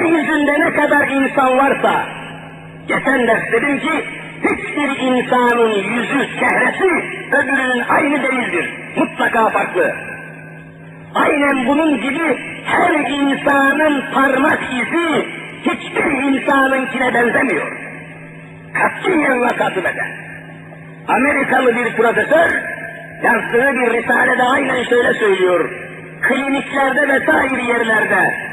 yeryüzünde ne kadar insan varsa, geçen ders dedim ki, hiçbir insanın yüzü, çehresi öbürünün aynı değildir. Mutlaka farklı. Aynen bunun gibi her insanın parmak izi hiçbir insanınkine benzemiyor. Katiyen vakatı beden. Amerikalı bir profesör yazdığı bir risalede aynen şöyle söylüyor. Kliniklerde vesaire yerlerde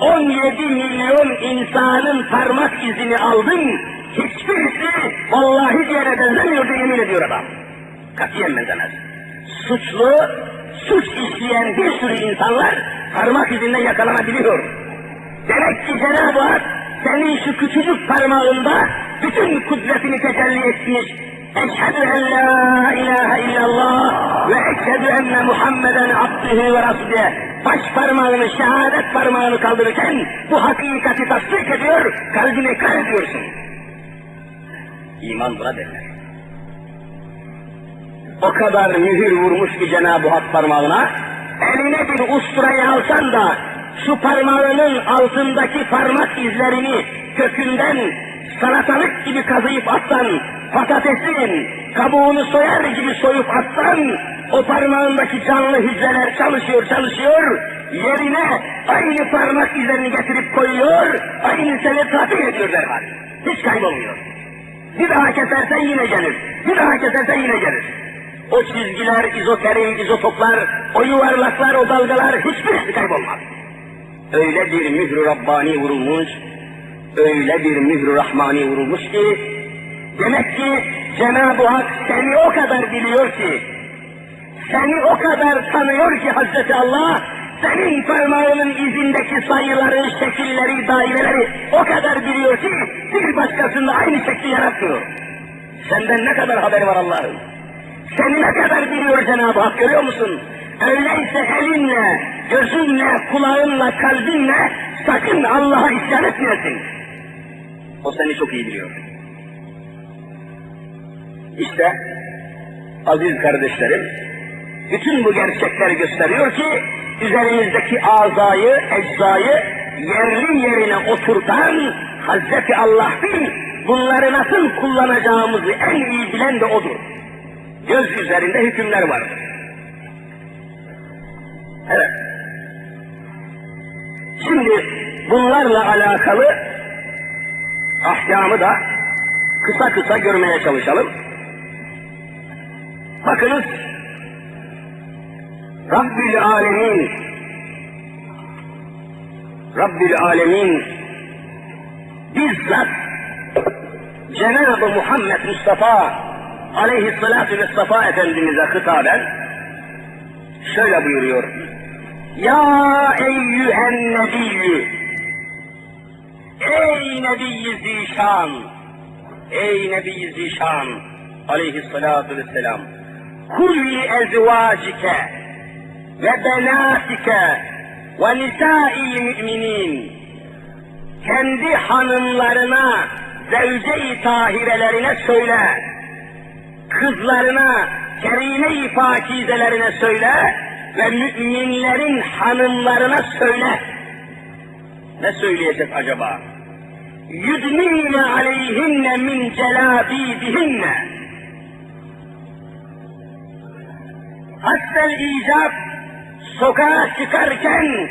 17 milyon insanın parmak izini aldım. Hiçbirisi vallahi diğerine benzemiyor diye yemin ediyor adam. Katiyen benzemez. Suçlu, suç işleyen bir sürü insanlar parmak izinden yakalanabiliyor. Demek ki Cenab-ı Hak senin şu küçücük parmağında bütün kudretini tecelli etmiş. En la ilahe illallah ve eşhedü enne Muhammeden abdühü ve rasulühe. Baş parmağını, şehadet parmağını kaldırırken bu hakikati tasdik ediyor, kalbine ikrar ediyorsun. İman buna derler. O kadar mühür vurmuş ki Cenab-ı Hak parmağına, eline bir usturayı alsan da şu parmağının altındaki parmak izlerini kökünden salatalık gibi kazıyıp atsan, patatesin kabuğunu soyar gibi soyup atsan, o parmağındaki canlı hücreler çalışıyor çalışıyor, yerine aynı parmak izlerini getirip koyuyor, aynı seni tatmin ediyor derhal. Hiç kaybolmuyor. Bir daha kesersen yine gelir, bir daha kesersen yine gelir. O çizgiler, izoterim, izotoplar, o yuvarlaklar, o dalgalar hiçbirisi kaybolmaz. Öyle bir mührü Rabbani vurulmuş, öyle bir mührü Rahmani vurulmuş ki, demek ki Cenab-ı Hak seni o kadar biliyor ki, seni o kadar tanıyor ki Hazreti Allah, senin parmağının izindeki sayıları, şekilleri, daireleri o kadar biliyor ki, bir başkasında aynı şekli yaratmıyor. Senden ne kadar haberi var Allah'ın? Seni ne kadar biliyor Cenab-ı Hak görüyor musun? Öyleyse elinle, gözünle, kulağınla, kalbinle sakın Allah'a isyan etmeyesin. O seni çok iyi biliyor. İşte aziz kardeşlerim, bütün bu gerçekler gösteriyor ki üzerimizdeki azayı, eczayı yerli yerine oturtan Hazreti Allah'ın bunları nasıl kullanacağımızı en iyi bilen de O'dur. Göz üzerinde hükümler vardır. Evet. Şimdi bunlarla alakalı ahkamı da kısa kısa görmeye çalışalım. Bakınız. Rabbül Alemin. Rabbül Alemin. Bizzat Cenab-ı Muhammed Mustafa aleyhissalatu vessefa Efendimiz'e hitaben şöyle buyuruyor. Ya eyyühen nebiyyü Ey Nebi-i Zişan Ey Nebi-i Zişan aleyhissalatu vesselam Kulli ezvacike ve benatike ve nisai müminin kendi hanımlarına zevce-i tahirelerine söyle kızlarına kerime-i pakizelerine söyle ve müminlerin hanımlarına söyle. Ne söyleyecek acaba? Yudnine aleyhinne min celabibihinne. Hassel icap sokağa çıkarken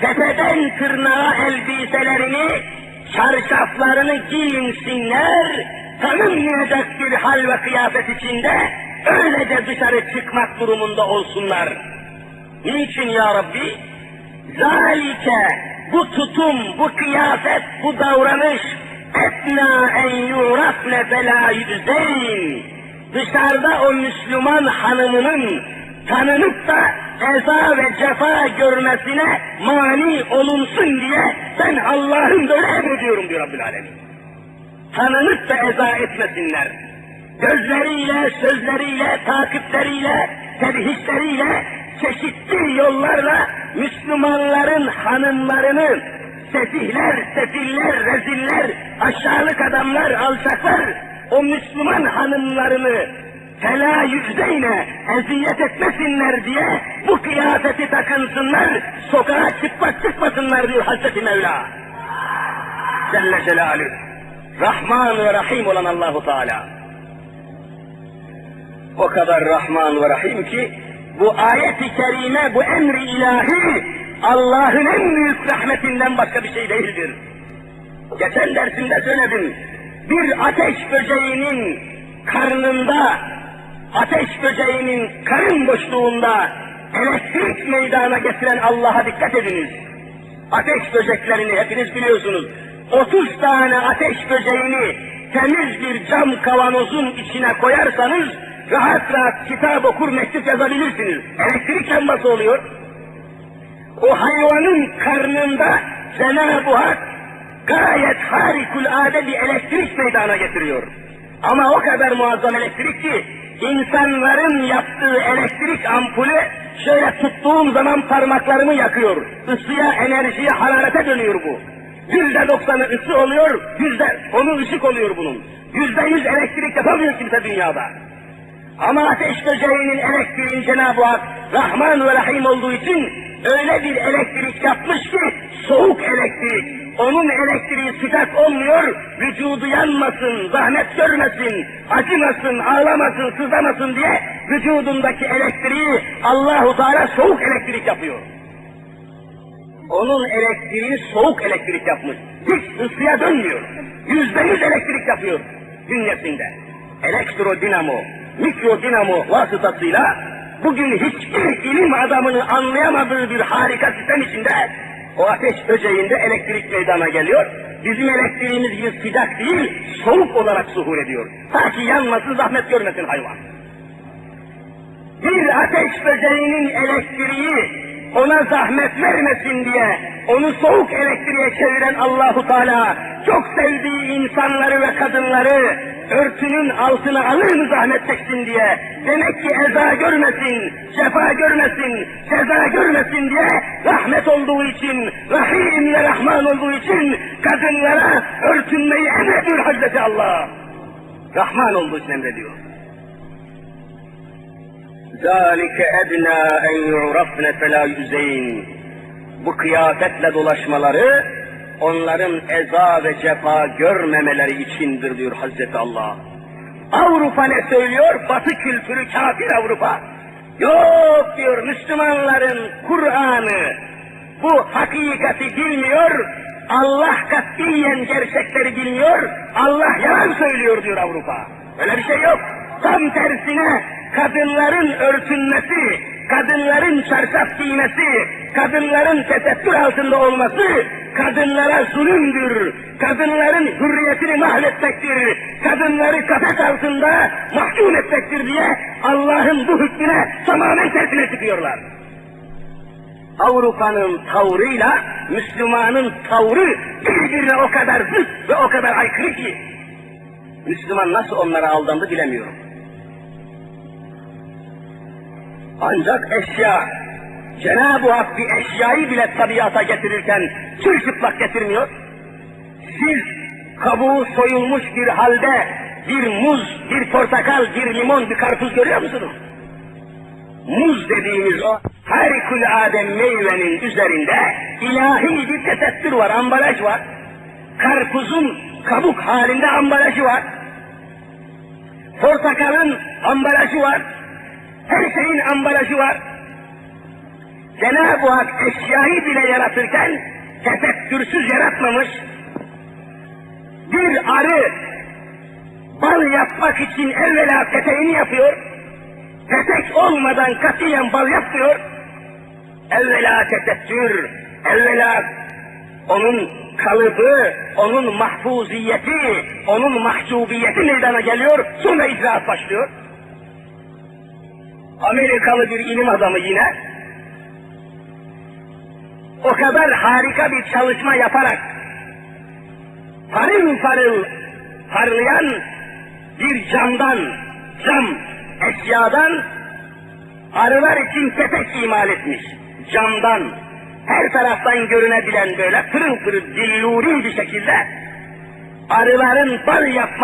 tepeden tırnağa elbiselerini, çarşaflarını giyinsinler, tanınmayacak bir hal ve kıyafet içinde öylece dışarı çıkmak durumunda olsunlar. Niçin ya Rabbi? Zalike bu tutum, bu kıyafet, bu davranış etna en yurafne felâ yüzeyn. Dışarıda o Müslüman hanımının tanınıp da eza ve cefa görmesine mani olunsun diye ben Allah'ın böyle emrediyorum diyor Rabbül Alemin. Tanınıp da eza etmesinler. Gözleriyle, sözleriyle, takipleriyle, tebhisleriyle, çeşitli yollarla Müslümanların hanımlarını sefihler, sefiller, reziller, aşağılık adamlar, alçaklar o Müslüman hanımlarını fela yüzeyne eziyet etmesinler diye bu kıyafeti takınsınlar, sokağa çıkmak çıkmasınlar diyor Hazreti Mevla. Celle Celaluhu. Rahman ve Rahim olan Allahu Teala. O kadar Rahman ve Rahim ki bu ayet-i kerime, bu emri ilahi Allah'ın en büyük rahmetinden başka bir şey değildir. Geçen dersimde söyledim. Bir ateş böceğinin karnında, ateş böceğinin karın boşluğunda elektrik meydana getiren Allah'a dikkat ediniz. Ateş böceklerini hepiniz biliyorsunuz. 30 tane ateş böceğini temiz bir cam kavanozun içine koyarsanız rahat rahat kitap okur mektup yazabilirsiniz. Elektrik yanması oluyor. O hayvanın karnında Cenab-ı Hak gayet harikulade bir elektrik meydana getiriyor. Ama o kadar muazzam elektrik ki insanların yaptığı elektrik ampulü şöyle tuttuğum zaman parmaklarımı yakıyor. Isıya, enerjiye, hararete dönüyor bu. Yüzde doksanı ısı oluyor, yüzde onu ışık oluyor bunun. Yüzde yüz elektrik yapamıyor kimse dünyada. Ama ateş böceğinin elektriğin Cenab-ı Hak Rahman ve Rahim olduğu için öyle bir elektrik yapmış ki soğuk elektrik. Onun elektriği sıcak olmuyor, vücudu yanmasın, zahmet görmesin, acımasın, ağlamasın, sızlamasın diye vücudundaki elektriği Allahu Teala soğuk elektrik yapıyor. Onun elektriği soğuk elektrik yapmış. Hiç ısıya dönmüyor. Yüzde yüz elektrik yapıyor bünyesinde. Elektrodinamo, mikrodinamo vasıtasıyla bugün hiçbir ilim adamını anlayamadığı bir harika sistem içinde o ateş böceğinde elektrik meydana geliyor. Bizim elektriğimiz gibi sıcak değil, soğuk olarak zuhur ediyor. Ta ki yanmasın, zahmet görmesin hayvan. Bir ateş böceğinin elektriği ona zahmet vermesin diye onu soğuk elektriğe çeviren Allahu Teala çok sevdiği insanları ve kadınları örtünün altına alır mı zahmet çeksin diye demek ki eza görmesin, cefa görmesin, ceza görmesin diye rahmet olduğu için, rahim ve rahman olduğu için kadınlara örtünmeyi emrediyor Hazreti Allah. Rahman olduğu için emrediyor. ذَٰلِكَ اَدْنَا اَنْ يُعْرَفْنَ فَلَا يُزَيْنِ Bu kıyafetle dolaşmaları, onların eza ve cefa görmemeleri içindir diyor Hazreti Allah. Avrupa ne söylüyor? Batı kültürü kafir Avrupa. Yok diyor Müslümanların Kur'an'ı bu hakikati bilmiyor, Allah katiyen gerçekleri bilmiyor, Allah yalan söylüyor diyor Avrupa. Öyle bir şey yok. Tam tersine kadınların örtünmesi, kadınların çarşaf giymesi, kadınların tesettür altında olması kadınlara zulümdür. Kadınların hürriyetini mahvetmektir. Kadınları kafes altında mahkum etmektir diye Allah'ın bu hükmüne tamamen tersine çıkıyorlar. Avrupa'nın tavrıyla Müslümanın tavrı birbirine o kadar zıt ve o kadar aykırı ki Müslüman nasıl onlara aldandı bilemiyorum. Ancak eşya, Cenab-ı Hak bir eşyayı bile tabiata getirirken çırçıplak getirmiyor. Siz kabuğu soyulmuş bir halde bir muz, bir portakal, bir limon, bir karpuz görüyor musunuz? Muz dediğimiz o harikulade meyvenin üzerinde ilahi bir tesettür var, ambalaj var. Karpuzun kabuk halinde ambalajı var. Portakalın ambalajı var. Her şeyin ambalajı var. Cenab-ı Hak eşyayı bile yaratırken tesettürsüz yaratmamış. Bir arı bal yapmak için evvela peteğini yapıyor. Petek olmadan katiyen bal yapmıyor. Evvela tesettür, evvela onun kalıbı, onun mahfuziyeti, onun mahcubiyeti meydana geliyor, sonra icraat başlıyor. Amerikalı bir ilim adamı yine o kadar harika bir çalışma yaparak parıl parıl parlayan bir camdan, cam eşyadan arılar için kepek imal etmiş. Camdan her taraftan görünebilen böyle pırıl pırıl dilluri bir şekilde arıların bal yapması